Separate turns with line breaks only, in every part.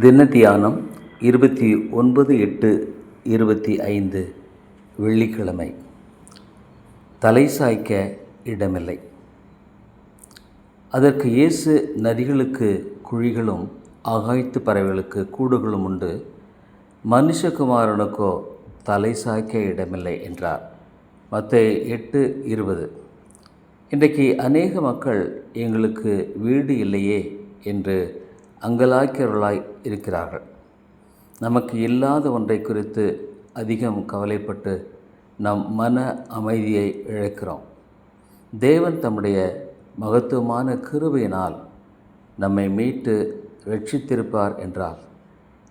தின தியானம் இருபத்தி ஒன்பது எட்டு இருபத்தி ஐந்து வெள்ளிக்கிழமை. தலை சாய்க்க இடமில்லை. அதற்கு இயேசு நதிகளுக்கு குழிகளும் ஆகாய்த்து பறவைகளுக்கு கூடுகளும் உண்டு. மனுஷகுமாரனுக்கோ தலை சாய்க்க இடமில்லை என்றார். மற்ற எட்டு இருபது. இன்றைக்கு அநேக மக்கள் எங்களுக்கு வீடு இல்லையே என்று அங்கலாய்க்கிறவர்களாய் இருக்கிறார்கள். நமக்கு இல்லாத ஒன்றை குறித்து அதிகம் கவலைப்பட்டு நம் மன அமைதியை இழக்கிறோம். தேவன் தம்முடைய மகத்துவமான கிருபையினால் நம்மை மீட்டு ரட்சித்திருப்பார் என்றால்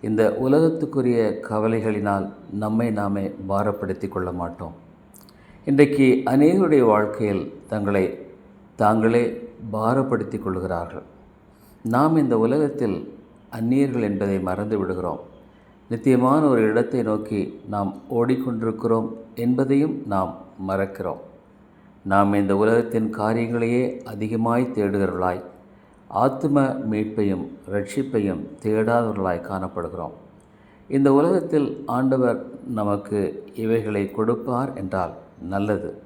இந்த உலகத்துக்குரிய கவலைகளினால் நம்மை நாமே பாரப்படுத்தி கொள்ள மாட்டோம். இன்றைக்கு அநேகருடைய வாழ்க்கையில் தங்களை தாங்களே பாரப்படுத்தி கொள்கிறார்கள். நாம் இந்த உலகத்தில் அந்நியர்கள் என்பதை மறந்து விடுகிறோம். நித்தியமான ஒரு இடத்தை நோக்கி நாம் ஓடிக்கொண்டிருக்கிறோம் என்பதையும் நாம் மறக்கிறோம். நாம் இந்த உலகத்தின் காரியங்களையே அதிகமாய் தேடுகிறவர்களாய் ஆத்ம மீட்பையும் ரட்சிப்பையும் தேடாதவர்களாய் காணப்படுகிறோம். இந்த உலகத்தில் ஆண்டவர் நமக்கு இவைகளை கொடுப்பார் என்றால் நல்லது.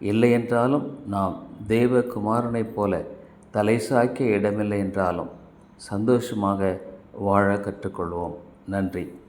இல்லை என்றாலும் நாம் தேவகுமாரனைப் போல தலை சாய்க்க இடமில்லை என்றாலும் சந்தோஷமாக வாழ கற்றுக்கொள்வோம். நன்றி.